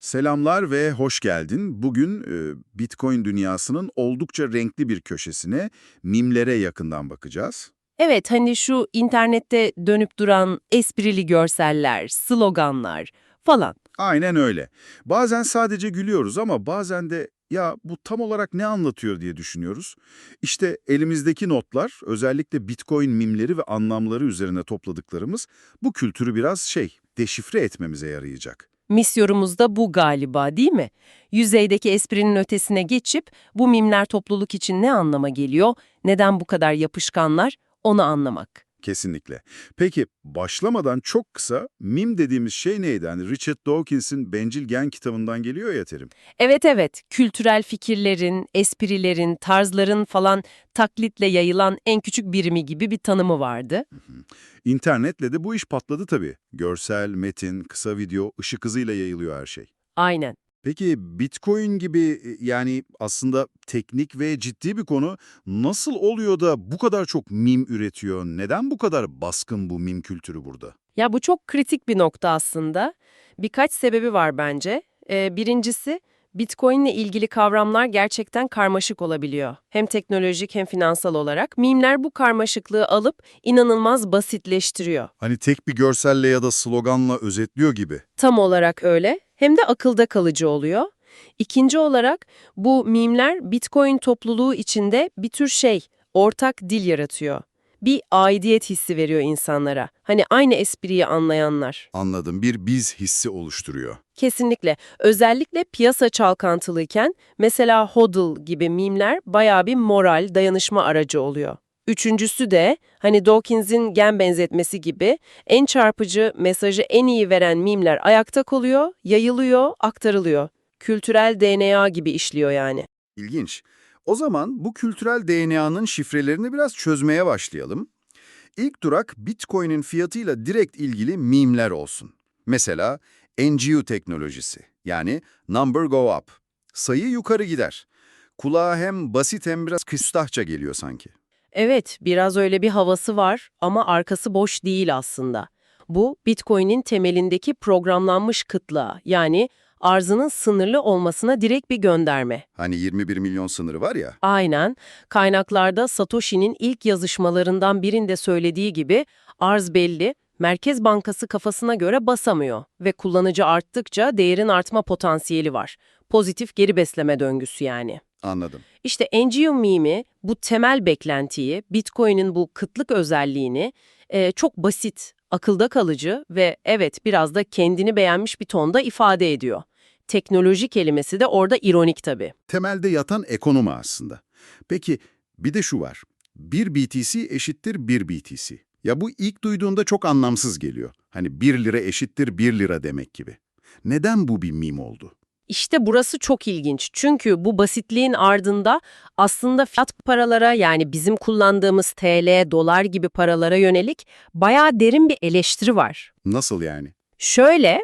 Selamlar ve hoş geldin. Bugün e, Bitcoin dünyasının oldukça renkli bir köşesine, mimlere yakından bakacağız. Evet hani şu internette dönüp duran esprili görseller, sloganlar falan. Aynen öyle. Bazen sadece gülüyoruz ama bazen de ya bu tam olarak ne anlatıyor diye düşünüyoruz. İşte elimizdeki notlar, özellikle Bitcoin mimleri ve anlamları üzerine topladıklarımız bu kültürü biraz şey, deşifre etmemize yarayacak. Misyonumuz da bu galiba değil mi? Yüzeydeki esprinin ötesine geçip bu mimler topluluk için ne anlama geliyor, neden bu kadar yapışkanlar onu anlamak. Kesinlikle. Peki başlamadan çok kısa mim dediğimiz şey neydi? Hani Richard Dawkins'in Bencil Gen kitabından geliyor ya terim. Evet evet, kültürel fikirlerin, esprilerin, tarzların falan taklitle yayılan en küçük birimi gibi bir tanımı vardı. İnternetle de bu iş patladı tabii. Görsel, metin, kısa video, ışık hızıyla yayılıyor her şey. Aynen. Peki Bitcoin gibi e, yani aslında teknik ve ciddi bir konu nasıl oluyor da bu kadar çok mim üretiyor? Neden bu kadar baskın bu mim kültürü burada? Ya bu çok kritik bir nokta aslında. Birkaç sebebi var bence. Ee, birincisi, Bitcoin ile ilgili kavramlar gerçekten karmaşık olabiliyor. Hem teknolojik hem finansal olarak. Mimler bu karmaşıklığı alıp inanılmaz basitleştiriyor. Hani tek bir görselle ya da sloganla özetliyor gibi. Tam olarak öyle. Hem de akılda kalıcı oluyor. İkinci olarak bu mimler Bitcoin topluluğu içinde bir tür şey, ortak dil yaratıyor. Bir aidiyet hissi veriyor insanlara. Hani aynı espriyi anlayanlar. Anladım. Bir biz hissi oluşturuyor. Kesinlikle. Özellikle piyasa çalkantılıyken mesela hodl gibi mimler bayağı bir moral, dayanışma aracı oluyor. Üçüncüsü de hani Dawkins'in gen benzetmesi gibi en çarpıcı mesajı en iyi veren mimler ayakta kalıyor, yayılıyor, aktarılıyor. Kültürel DNA gibi işliyor yani. İlginç. O zaman bu kültürel DNA'nın şifrelerini biraz çözmeye başlayalım. İlk durak Bitcoin'in fiyatıyla direkt ilgili mimler olsun. Mesela NGU teknolojisi yani number go up. Sayı yukarı gider. Kulağa hem basit hem biraz küstahça geliyor sanki. Evet, biraz öyle bir havası var ama arkası boş değil aslında. Bu, Bitcoin'in temelindeki programlanmış kıtlığa, yani arzının sınırlı olmasına direkt bir gönderme. Hani 21 milyon sınırı var ya. Aynen, kaynaklarda Satoshi'nin ilk yazışmalarından birinde söylediği gibi arz belli, Merkez Bankası kafasına göre basamıyor ve kullanıcı arttıkça değerin artma potansiyeli var. Pozitif geri besleme döngüsü yani. Anladım. İşte NGO mimi bu temel beklentiyi, Bitcoin'in bu kıtlık özelliğini e, çok basit, akılda kalıcı ve evet biraz da kendini beğenmiş bir tonda ifade ediyor. Teknoloji kelimesi de orada ironik tabii. Temelde yatan ekonomi aslında. Peki bir de şu var. 1 BTC eşittir 1 BTC. Ya bu ilk duyduğunda çok anlamsız geliyor. Hani 1 lira eşittir 1 lira demek gibi. Neden bu bir mim oldu? İşte burası çok ilginç. Çünkü bu basitliğin ardında aslında fiyat paralara yani bizim kullandığımız TL, dolar gibi paralara yönelik bayağı derin bir eleştiri var. Nasıl yani? Şöyle,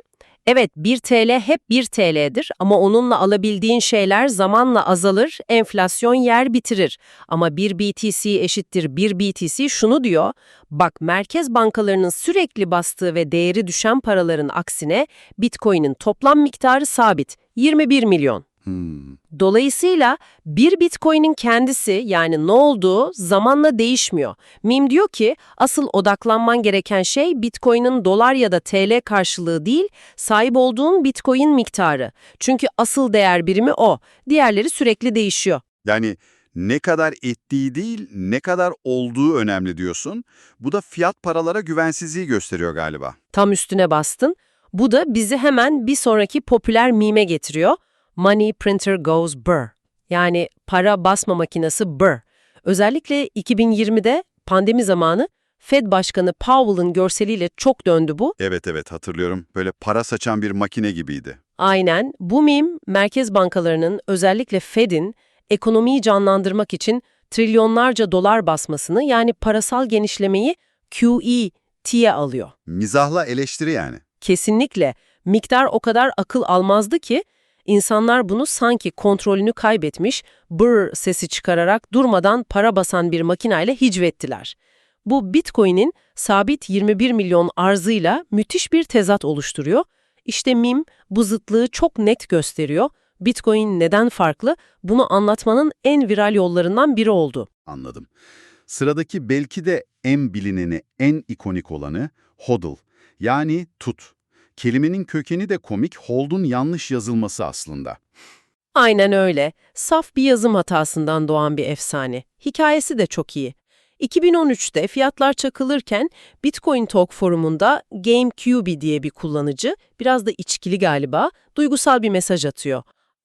evet 1 TL hep 1 TL'dir ama onunla alabildiğin şeyler zamanla azalır, enflasyon yer bitirir. Ama 1 BTC eşittir 1 BTC şunu diyor, bak merkez bankalarının sürekli bastığı ve değeri düşen paraların aksine Bitcoin'in toplam miktarı sabit, 21 milyon. Hmm, Dolayısıyla bir Bitcoin'in kendisi yani ne olduğu zamanla değişmiyor. Mim diyor ki asıl odaklanman gereken şey Bitcoin'in dolar ya da TL karşılığı değil, sahip olduğun Bitcoin miktarı. Çünkü asıl değer birimi o. Diğerleri sürekli değişiyor. Yani ne kadar ettiği değil, ne kadar olduğu önemli diyorsun. Bu da fiyat paralara güvensizliği gösteriyor galiba. Tam üstüne bastın. Bu da bizi hemen bir sonraki popüler mime getiriyor. Money printer goes burr. Yani para basma makinesi burr. Özellikle 2020'de pandemi zamanı Fed Başkanı Powell'ın görseliyle çok döndü bu. Evet evet hatırlıyorum. Böyle para saçan bir makine gibiydi. Aynen bu mim merkez bankalarının özellikle Fed'in ekonomiyi canlandırmak için trilyonlarca dolar basmasını yani parasal genişlemeyi QE'ye alıyor. Mizahla eleştiri yani. Kesinlikle. Miktar o kadar akıl almazdı ki insanlar bunu sanki kontrolünü kaybetmiş, brr sesi çıkararak durmadan para basan bir makinayla hicvettiler. Bu Bitcoin'in sabit 21 milyon arzıyla müthiş bir tezat oluşturuyor. İşte MIM bu zıtlığı çok net gösteriyor. Bitcoin neden farklı? Bunu anlatmanın en viral yollarından biri oldu. Anladım. Sıradaki belki de en bilineni, en ikonik olanı hodl. Yani tut. Kelimenin kökeni de komik, hold'un yanlış yazılması aslında. Aynen öyle. Saf bir yazım hatasından doğan bir efsane. Hikayesi de çok iyi. 2013'te fiyatlar çakılırken Bitcoin Talk forumunda GameCube diye bir kullanıcı, biraz da içkili galiba, duygusal bir mesaj atıyor.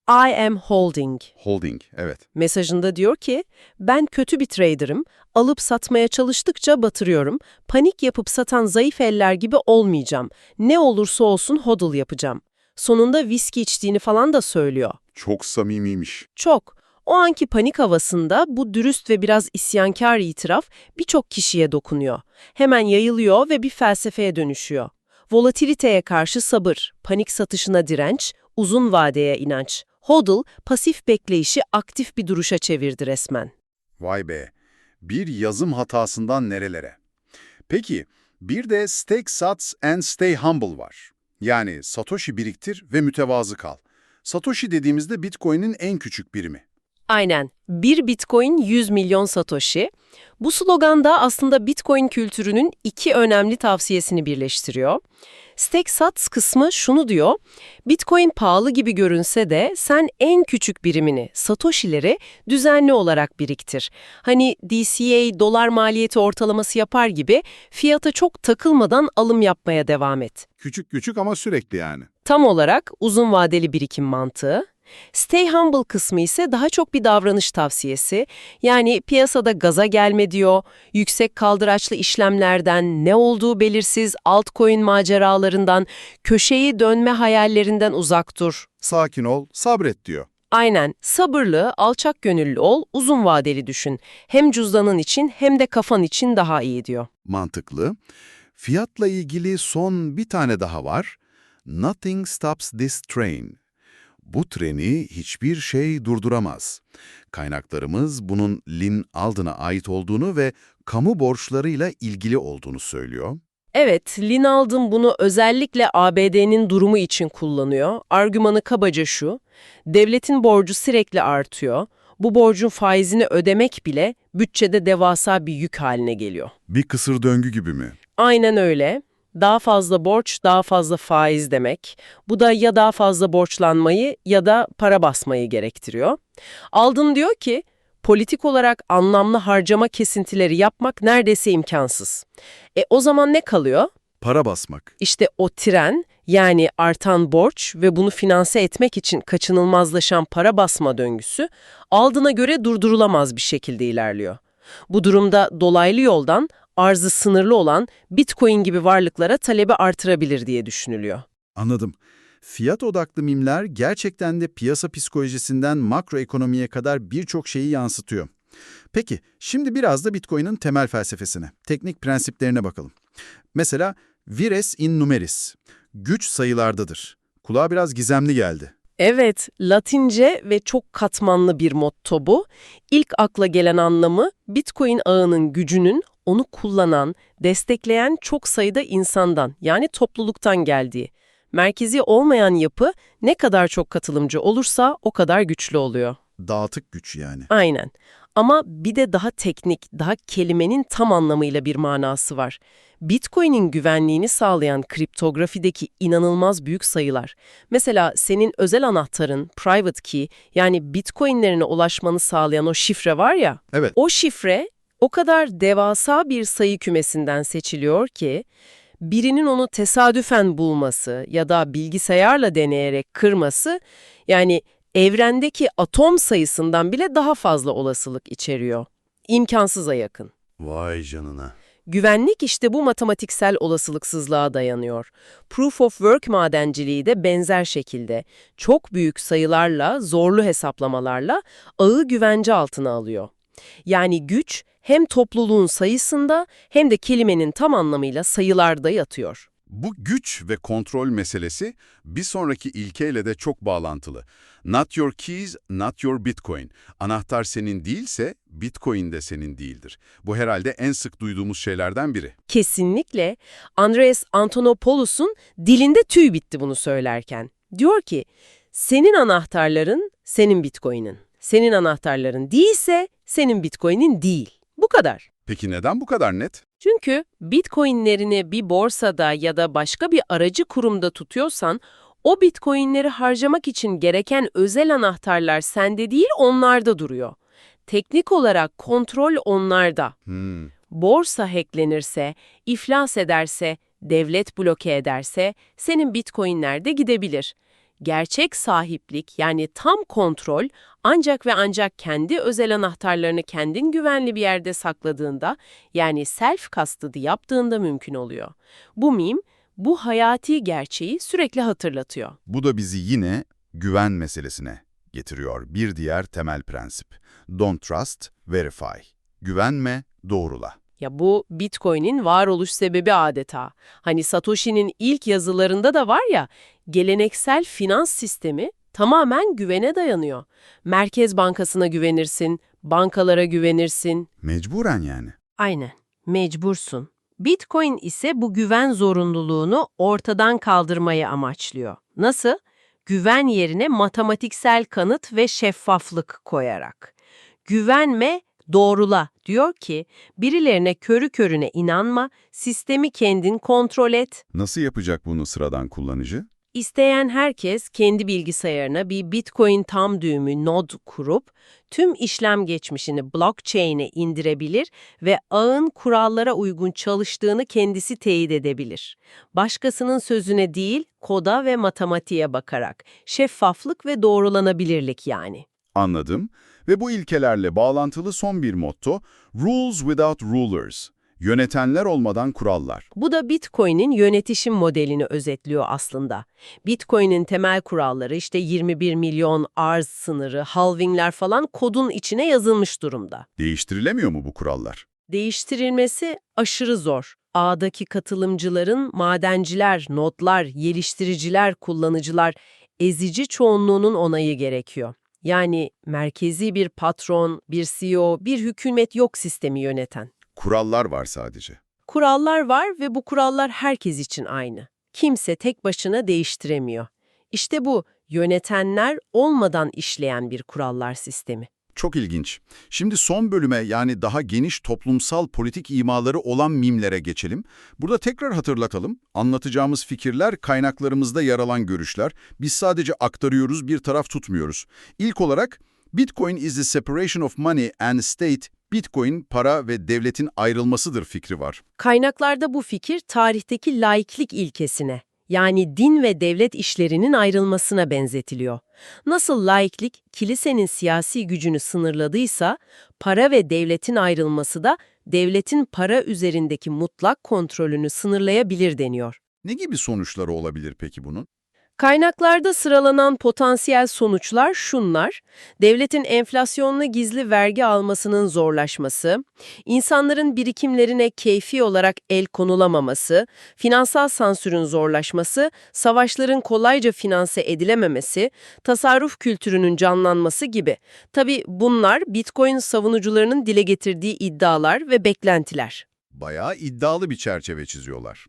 I am holding. Holding, evet. Mesajında diyor ki, ben kötü bir trader'ım, alıp satmaya çalıştıkça batırıyorum, panik yapıp satan zayıf eller gibi olmayacağım, ne olursa olsun hodl yapacağım. Sonunda viski içtiğini falan da söylüyor. Çok samimiymiş. Çok. O anki panik havasında bu dürüst ve biraz isyankar itiraf birçok kişiye dokunuyor. Hemen yayılıyor ve bir felsefeye dönüşüyor. Volatiliteye karşı sabır, panik satışına direnç, uzun vadeye inanç. HODL, pasif bekleyişi aktif bir duruşa çevirdi resmen. Vay be. Bir yazım hatasından nerelere? Peki, bir de stake sats and stay humble var. Yani Satoshi biriktir ve mütevazı kal. Satoshi dediğimizde Bitcoin'in en küçük birimi. Aynen. Bir Bitcoin 100 milyon Satoshi. Bu slogan da aslında Bitcoin kültürünün iki önemli tavsiyesini birleştiriyor. Stake Sats kısmı şunu diyor, Bitcoin pahalı gibi görünse de sen en küçük birimini, Satoshi'leri düzenli olarak biriktir. Hani DCA dolar maliyeti ortalaması yapar gibi fiyata çok takılmadan alım yapmaya devam et. Küçük küçük ama sürekli yani. Tam olarak uzun vadeli birikim mantığı. Stay humble kısmı ise daha çok bir davranış tavsiyesi. Yani piyasada gaza gelme diyor, yüksek kaldıraçlı işlemlerden, ne olduğu belirsiz altcoin maceralarından, köşeyi dönme hayallerinden uzak dur. Sakin ol, sabret diyor. Aynen, sabırlı, alçak gönüllü ol, uzun vadeli düşün. Hem cüzdanın için hem de kafan için daha iyi diyor. Mantıklı. Fiyatla ilgili son bir tane daha var. Nothing stops this train. Bu treni hiçbir şey durduramaz. Kaynaklarımız bunun Lin Alden'a ait olduğunu ve kamu borçlarıyla ilgili olduğunu söylüyor. Evet, Lin Alden bunu özellikle ABD'nin durumu için kullanıyor. Argümanı kabaca şu, devletin borcu sürekli artıyor. Bu borcun faizini ödemek bile bütçede devasa bir yük haline geliyor. Bir kısır döngü gibi mi? Aynen öyle. Daha fazla borç, daha fazla faiz demek. Bu da ya daha fazla borçlanmayı ya da para basmayı gerektiriyor. Alden diyor ki, politik olarak anlamlı harcama kesintileri yapmak neredeyse imkansız. E o zaman ne kalıyor? Para basmak. İşte o tren yani artan borç ve bunu finanse etmek için kaçınılmazlaşan para basma döngüsü Alden'a göre durdurulamaz bir şekilde ilerliyor. Bu durumda dolaylı yoldan arzı sınırlı olan Bitcoin gibi varlıklara talebi artırabilir diye düşünülüyor. Anladım. Fiyat odaklı mimler gerçekten de piyasa psikolojisinden makroekonomiye kadar birçok şeyi yansıtıyor. Peki, şimdi biraz da Bitcoin'in temel felsefesine, teknik prensiplerine bakalım. Mesela vires in numeris, güç sayılardadır. Kulağa biraz gizemli geldi. Evet, Latince ve çok katmanlı bir motto bu. İlk akla gelen anlamı Bitcoin ağının gücünün onu kullanan, destekleyen çok sayıda insandan yani topluluktan geldiği. Merkezi olmayan yapı ne kadar çok katılımcı olursa o kadar güçlü oluyor. Dağıtık güç yani. Aynen. Ama bir de daha teknik, daha kelimenin tam anlamıyla bir manası var. Bitcoin'in güvenliğini sağlayan kriptografideki inanılmaz büyük sayılar. Mesela senin özel anahtarın, private key, yani Bitcoin'lerine ulaşmanı sağlayan o şifre var ya, Evet, o şifre o kadar devasa bir sayı kümesinden seçiliyor ki, birinin onu tesadüfen bulması ya da bilgisayarla deneyerek kırması, yani evrendeki atom sayısından bile daha fazla olasılık içeriyor. İmkansıza yakın. vay canına. Güvenlik işte bu matematiksel olasılıksızlığa dayanıyor. Proof of Work madenciliği de benzer şekilde çok büyük sayılarla, zorlu hesaplamalarla ağı güvence altına alıyor. Yani güç hem topluluğun sayısında hem de kelimenin tam anlamıyla sayılarda yatıyor. Bu güç ve kontrol meselesi bir sonraki ilkeyle de çok bağlantılı. Not your keys, not your bitcoin. Anahtar senin değilse bitcoin de senin değildir. Bu herhalde en sık duyduğumuz şeylerden biri. Kesinlikle. Andreas Antonopoulos'un dilinde tüy bitti bunu söylerken. Diyor ki, senin anahtarların senin bitcoin'in. Senin anahtarların değilse senin bitcoin'in değil. Bu kadar. Peki neden bu kadar net? Çünkü bitcoinlerini bir borsada ya da başka bir aracı kurumda tutuyorsan, o bitcoinleri harcamak için gereken özel anahtarlar sende değil onlarda duruyor. Teknik olarak kontrol onlarda. Hmm. Borsa hacklenirse, iflas ederse, devlet bloke ederse senin bitcoinler de gidebilir. Gerçek sahiplik yani tam kontrol ancak ve ancak kendi özel anahtarlarını kendin güvenli bir yerde sakladığında yani self custody yaptığında mümkün oluyor. Bu meme bu hayati gerçeği sürekli hatırlatıyor. Bu da bizi yine güven meselesine getiriyor. Bir diğer temel prensip. Don't trust, verify. Güvenme, doğrula. Ya bu Bitcoin'in varoluş sebebi adeta. Hani Satoshi'nin ilk yazılarında da var ya, geleneksel finans sistemi tamamen güvene dayanıyor. Merkez Bankası'na güvenirsin, bankalara güvenirsin. Mecburen yani. Aynen, mecbursun. Bitcoin ise bu güven zorunluluğunu ortadan kaldırmayı amaçlıyor. Nasıl? Güven yerine matematiksel kanıt ve şeffaflık koyarak. Güvenme, doğrula diyor ki birilerine körü körüne inanma, sistemi kendin kontrol et. Nasıl yapacak bunu sıradan kullanıcı? İsteyen herkes kendi bilgisayarına bir Bitcoin tam düğümü node kurup tüm işlem geçmişini blockchain'e indirebilir ve ağın kurallara uygun çalıştığını kendisi teyit edebilir. Başkasının sözüne değil, koda ve matematiğe bakarak. Şeffaflık ve doğrulanabilirlik yani. Anladım. Ve bu ilkelerle bağlantılı son bir motto, Rules Without Rulers. Yönetenler olmadan kurallar. Bu da Bitcoin'in yönetişim modelini özetliyor aslında. Bitcoin'in temel kuralları işte 21 milyon arz sınırı, halvingler falan kodun içine yazılmış durumda. Değiştirilemiyor mu bu kurallar? Değiştirilmesi aşırı zor. Ağdaki katılımcıların madenciler, notlar, geliştiriciler, kullanıcılar, ezici çoğunluğunun onayı gerekiyor. Yani merkezi bir patron, bir CEO, bir hükümet yok sistemi yöneten. Kurallar var sadece. Kurallar var ve bu kurallar herkes için aynı. Kimse tek başına değiştiremiyor. İşte bu yönetenler olmadan işleyen bir kurallar sistemi. Çok ilginç. Şimdi son bölüme yani daha geniş toplumsal politik imaları olan mimlere geçelim. Burada tekrar hatırlatalım. Anlatacağımız fikirler kaynaklarımızda yer alan görüşler. Biz sadece aktarıyoruz, bir taraf tutmuyoruz. İlk olarak Bitcoin is the separation of money and state. Bitcoin para ve devletin ayrılmasıdır fikri var. Kaynaklarda bu fikir tarihteki laiklik ilkesine, yani din ve devlet işlerinin ayrılmasına benzetiliyor. Nasıl laiklik kilisenin siyasi gücünü sınırladıysa, para ve devletin ayrılması da devletin para üzerindeki mutlak kontrolünü sınırlayabilir deniyor. Ne gibi sonuçları olabilir peki bunun? Kaynaklarda sıralanan potansiyel sonuçlar şunlar, devletin enflasyonlu gizli vergi almasının zorlaşması, insanların birikimlerine keyfi olarak el konulamaması, finansal sansürün zorlaşması, savaşların kolayca finanse edilememesi, tasarruf kültürünün canlanması gibi. Tabi bunlar Bitcoin savunucularının dile getirdiği iddialar ve beklentiler. Bayağı iddialı bir çerçeve çiziyorlar.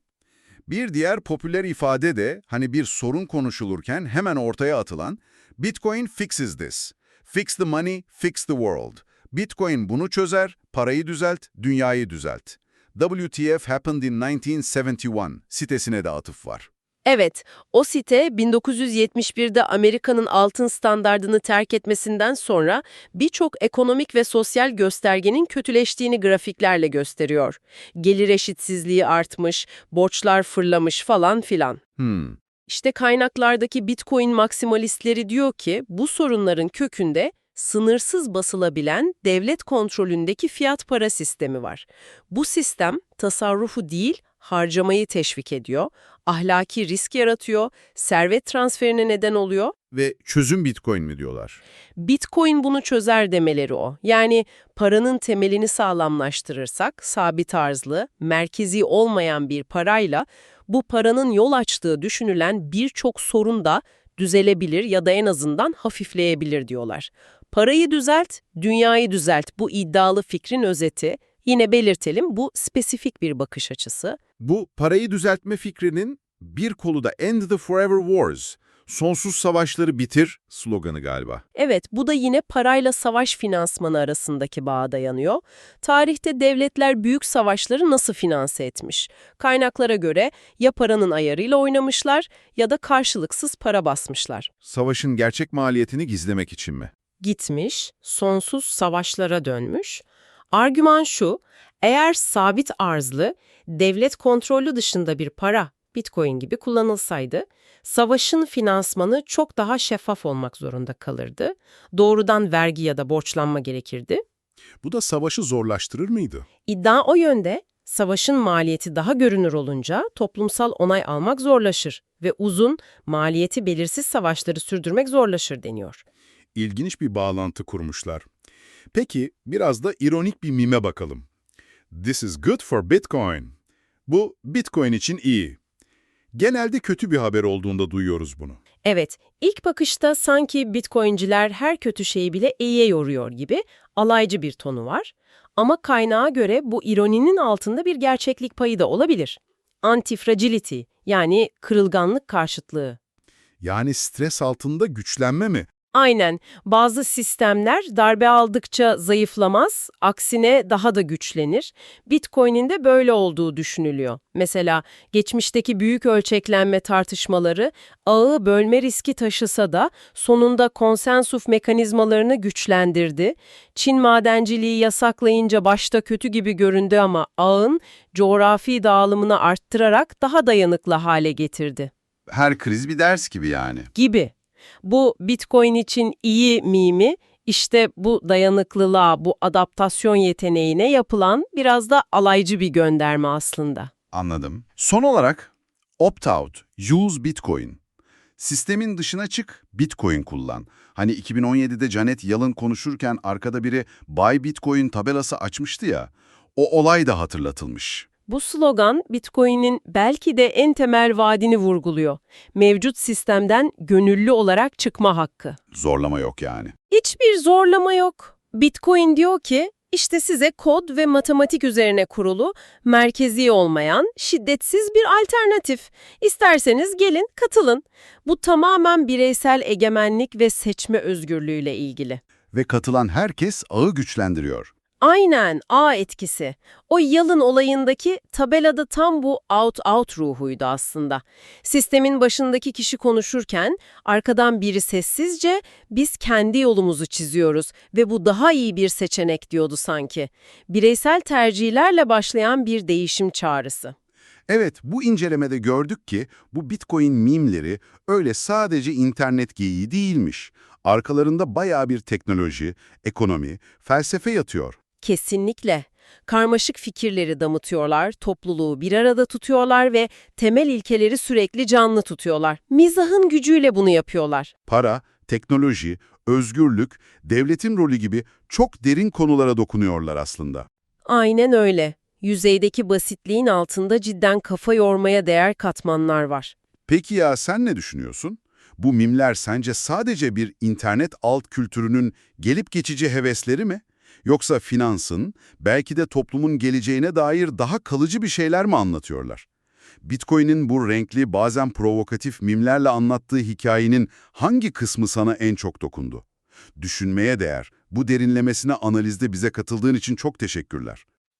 Bir diğer popüler ifade de hani bir sorun konuşulurken hemen ortaya atılan Bitcoin fixes this. Fix the money, fix the world. Bitcoin bunu çözer, parayı düzelt, dünyayı düzelt. WTF happened in 1971 sitesine de atıf var. Evet, o site 1971'de Amerika'nın altın standardını terk etmesinden sonra birçok ekonomik ve sosyal göstergenin kötüleştiğini grafiklerle gösteriyor. Gelir eşitsizliği artmış, borçlar fırlamış falan filan. Hmm, İşte kaynaklardaki Bitcoin maksimalistleri diyor ki bu sorunların kökünde sınırsız basılabilen devlet kontrolündeki fiyat para sistemi var. Bu sistem tasarrufu değil, harcamayı teşvik ediyor, ahlaki risk yaratıyor, servet transferine neden oluyor. ve çözüm Bitcoin mi diyorlar? Bitcoin bunu çözer demeleri o. Yani paranın temelini sağlamlaştırırsak, sabit arzlı, merkezi olmayan bir parayla Bu paranın yol açtığı düşünülen birçok sorun da düzelebilir ya da en azından hafifleyebilir diyorlar. Parayı düzelt, dünyayı düzelt bu iddialı fikrin özeti. Yine belirtelim bu spesifik bir bakış açısı. Bu parayı düzeltme fikrinin bir kolu da End the Forever Wars, sonsuz savaşları bitir sloganı galiba. Evet, bu da yine parayla savaş finansmanı arasındaki bağa dayanıyor. Tarihte devletler büyük savaşları nasıl finanse etmiş? Kaynaklara göre ya paranın ayarıyla oynamışlar ya da karşılıksız para basmışlar. Savaşın gerçek maliyetini gizlemek için mi? Gitmiş, sonsuz savaşlara dönmüş. Argüman şu, eğer sabit arzlı, devlet kontrolü dışında bir para, bitcoin gibi kullanılsaydı, savaşın finansmanı çok daha şeffaf olmak zorunda kalırdı. Doğrudan vergi ya da borçlanma gerekirdi. Bu da savaşı zorlaştırır mıydı? İddia o yönde, savaşın maliyeti daha görünür olunca toplumsal onay almak zorlaşır ve uzun, maliyeti belirsiz savaşları sürdürmek zorlaşır deniyor. İlginç bir bağlantı kurmuşlar. Peki biraz da ironik bir mime bakalım. This is good for Bitcoin. Bu Bitcoin için iyi. Genelde kötü bir haber olduğunda duyuyoruz bunu. Evet, ilk bakışta sanki bitcoinciler her kötü şeyi bile iyiye yoruyor gibi alaycı bir tonu var. Ama kaynağa göre bu ironinin altında bir gerçeklik payı da olabilir. Antifragility yani kırılganlık karşıtlığı. Yani stres altında güçlenme mi? Aynen, bazı sistemler darbe aldıkça zayıflamaz, aksine daha da güçlenir. Bitcoin'in de böyle olduğu düşünülüyor. Mesela geçmişteki büyük ölçeklenme tartışmaları ağı bölme riski taşısa da sonunda konsensus mekanizmalarını güçlendirdi. Çin madenciliği yasaklayınca başta kötü gibi göründü ama ağın coğrafi dağılımını arttırarak daha dayanıklı hale getirdi. Her kriz bir ders gibi yani. Gibi. Bu Bitcoin için iyi mimi işte bu dayanıklılığa, bu adaptasyon yeteneğine yapılan biraz da alaycı bir gönderme aslında. Anladım. Son olarak opt-out, use Bitcoin. Sistemin dışına çık, Bitcoin kullan. Hani 2017'de Janet Yellen konuşurken arkada biri Buy Bitcoin tabelası açmıştı ya, o olay da hatırlatılmış. Bu slogan Bitcoin'in belki de en temel vaadini vurguluyor. Mevcut sistemden gönüllü olarak çıkma hakkı. Zorlama yok yani. Hiçbir zorlama yok. Bitcoin diyor ki, işte size kod ve matematik üzerine kurulu, merkezi olmayan, şiddetsiz bir alternatif. İsterseniz gelin, katılın. Bu tamamen bireysel egemenlik ve seçme özgürlüğüyle ilgili. Ve katılan herkes ağı güçlendiriyor. Aynen A etkisi. O yalın olayındaki tabelada tam bu out-out ruhuydu aslında. Sistemin başındaki kişi konuşurken arkadan biri sessizce biz kendi yolumuzu çiziyoruz ve bu daha iyi bir seçenek diyordu sanki. Bireysel tercihlerle başlayan bir değişim çağrısı. Evet, bu incelemede gördük ki bu Bitcoin mimleri öyle sadece internet geyiği değilmiş. Arkalarında bayağı bir teknoloji, ekonomi, felsefe yatıyor. Kesinlikle. Karmaşık fikirleri damıtıyorlar, topluluğu bir arada tutuyorlar ve temel ilkeleri sürekli canlı tutuyorlar. Mizahın gücüyle bunu yapıyorlar. Para, teknoloji, özgürlük, devletin rolü gibi çok derin konulara dokunuyorlar aslında. Aynen öyle. Yüzeydeki basitliğin altında cidden kafa yormaya değer katmanlar var. Peki ya sen ne düşünüyorsun? Bu mimler sence sadece bir internet alt kültürünün gelip geçici hevesleri mi? Yoksa finansın, belki de toplumun geleceğine dair daha kalıcı bir şeyler mi anlatıyorlar? Bitcoin'in bu renkli, bazen provokatif mimlerle anlattığı hikayenin hangi kısmı sana en çok dokundu? Düşünmeye değer. Bu derinlemesine analizde bize katıldığın için çok teşekkürler.